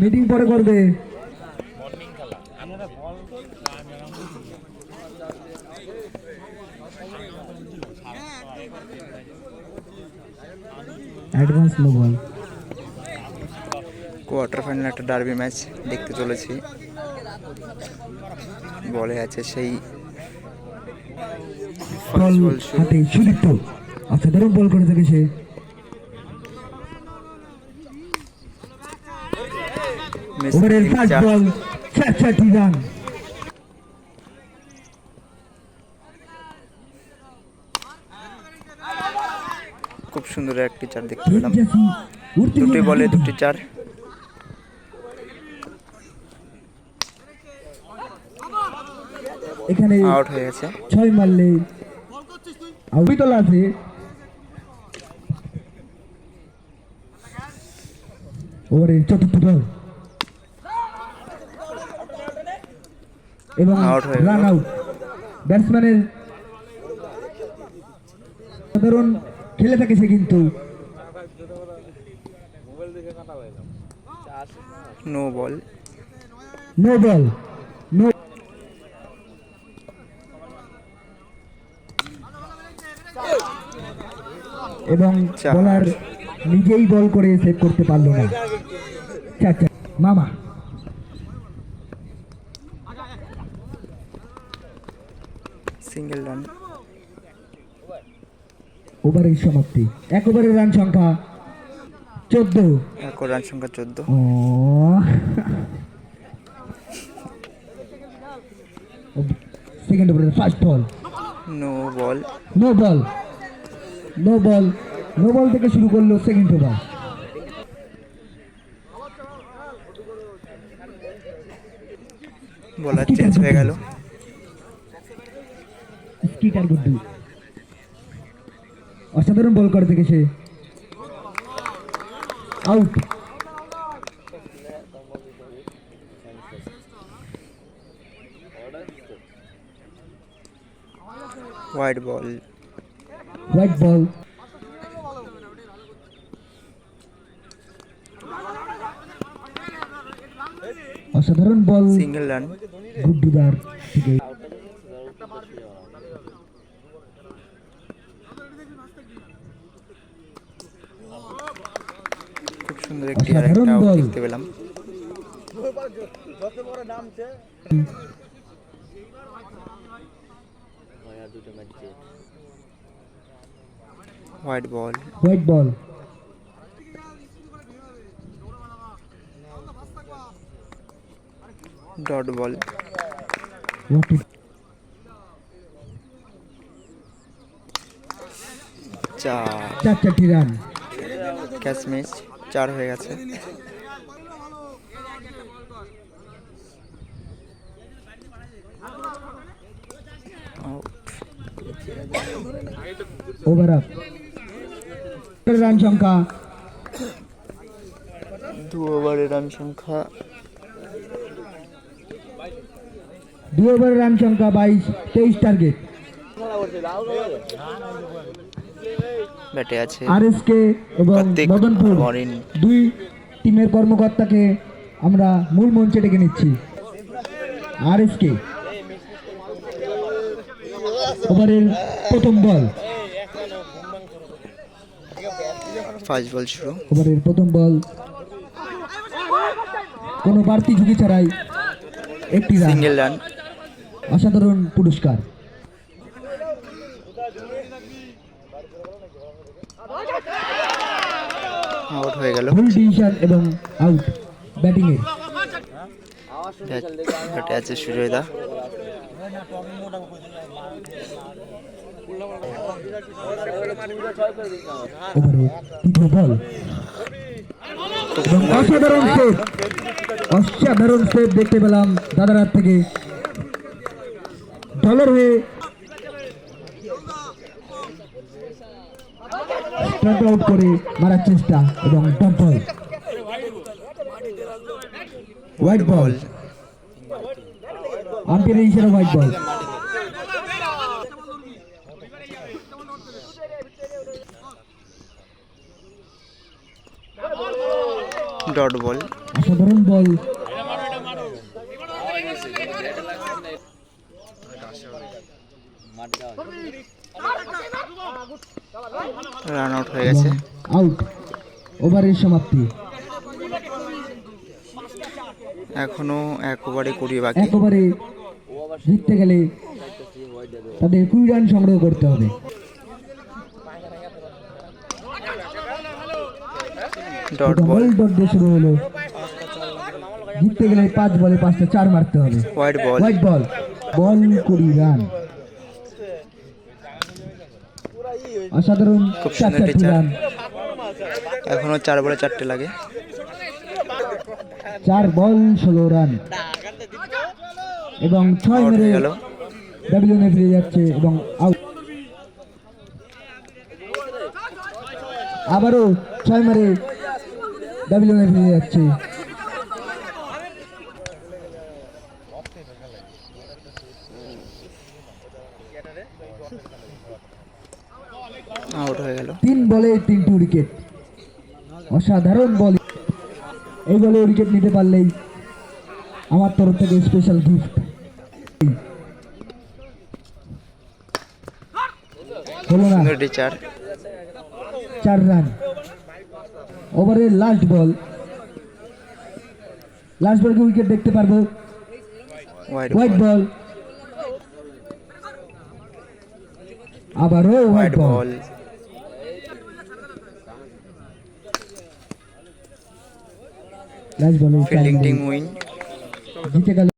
Meeting পরে করবে। Advance no ball quarter final একটা ডার্বি ম্যাচ দেখতে চলেছি। বলে আছে সেই সুদীপ্ত। অসাধারণ বল করে থাকে সে ওভারের চার। বল চার চারটি রান খুব সুন্দর একটি চার দেখতে পেলাম। দুটি বলে দুটি চার। এখানে আউট হয়ে গেছে। ছয় মারলে আউটই আছে। ওভারের চতুর্থ বল এবং রান আউট ব্যাটসম্যানের সাধারণ খেলে থাকে সে কিন্তু। No ball no ball no এবং। বলার নিজেই বল করে সেভ করতে পারল না। মামা। Single run. ওভারের সমাপ্তি। এক ওভারের রান সংখ্যা চোদ্দ। এক রান সংখ্যা চোদ্দ। সেকেন্ড ওভারের first ball. No ball. No ball. No ball. No ball থেকে শুরু করল সেকেন্ড ওভার। বলার চেঞ্জ হয়ে গেল। স্কিটার গুড্ডু অসাধারণ বল করে থেকে সে। Out white ball white ball অসাধারণ বল। সিঙ্গেল রান গুড্ডুদার থেকে। সুন্দর একটি আর একটা দেখতে পেলাম। White ball white ball dot ball চার চার চারটি রান ক্যাচ মিস চার হয়ে গেছে. ওভার আপ রান সংখ্যা। দু ওভারের রান সংখ্যা। দুই ওভারের রান সংখ্যা বাইশ তেইশ টার্গেট ব্যাটে আছে আর এস কে এবং মদনপুর দুই টিমের কর্মকর্তাকে আমরা মূল মঞ্চে ডেকে নিচ্ছি। আর এস কে ওভারের প্রথম বল। ফার্স্ট বল শুরু। ওভারের প্রথম বল। কোনো বাড়তি ঝুঁকি ছাড়াই একটি রান। Single run. অসাধারণ পুরস্কার। আউট হয়ে গেল। ডিসিশন এবং আউট ব্যাটে আছে সুজয়দা ওভারে তৃতীয় বল এবং অসাধারণ সেভ অসাধারণ সেভ দেখতে পেলাম দাদার হাত থেকে। ডলার হয়ে স্ট্রাইক আউট করে মারার চেষ্টা এবং ডট বল হোয়াইট বল আম্পায়ারের ইশারা হোয়াইট বল ডট বল অসাধারণ বল রান আউট হয়ে গেছে আউট ওভারের সমাপ্তি। এখনও এক ওভারে কুড়ি বাকি। এক ওভারে জিততে গেলে তাদের কুড়ি রান সংগ্রহ করতে হবে। ডট বল ডট দিয়ে শুরু হলো। জিততে গেলে পাঁচ বলে পাঁচটা চার মারতে হবে। হোয়াইট বল হোয়াইট বল বল কুড়ি রান। অসাধারণ খুব চার সুন্দর চারটি টিচার। এখনও চার বলে চারটে লাগে। চার বল ষোলো রান এবং ছয় মেরে গেল। ডাব্লিউনে ফিরে যাচ্ছে এবং আউট আবারও ছয় মারে ডাব্লিউনে ফিরে যাচ্ছে আউট হয়ে গেল তিন বলে তিনটি উইকেট অসাধারণ বল। এই বলে উইকেট নিতে পারলেই আমার তরফ থেকে স্পেশাল গিফট হলো না? চার। রান ওভারের লাস্ট বল লাস্ট বলকে উইকেট দেখতে পারব। হোয়াইট বল আবারও হোয়াইট বল বল লাস্ট বলে ফিল্ডিং টিম উইন জিতে গেল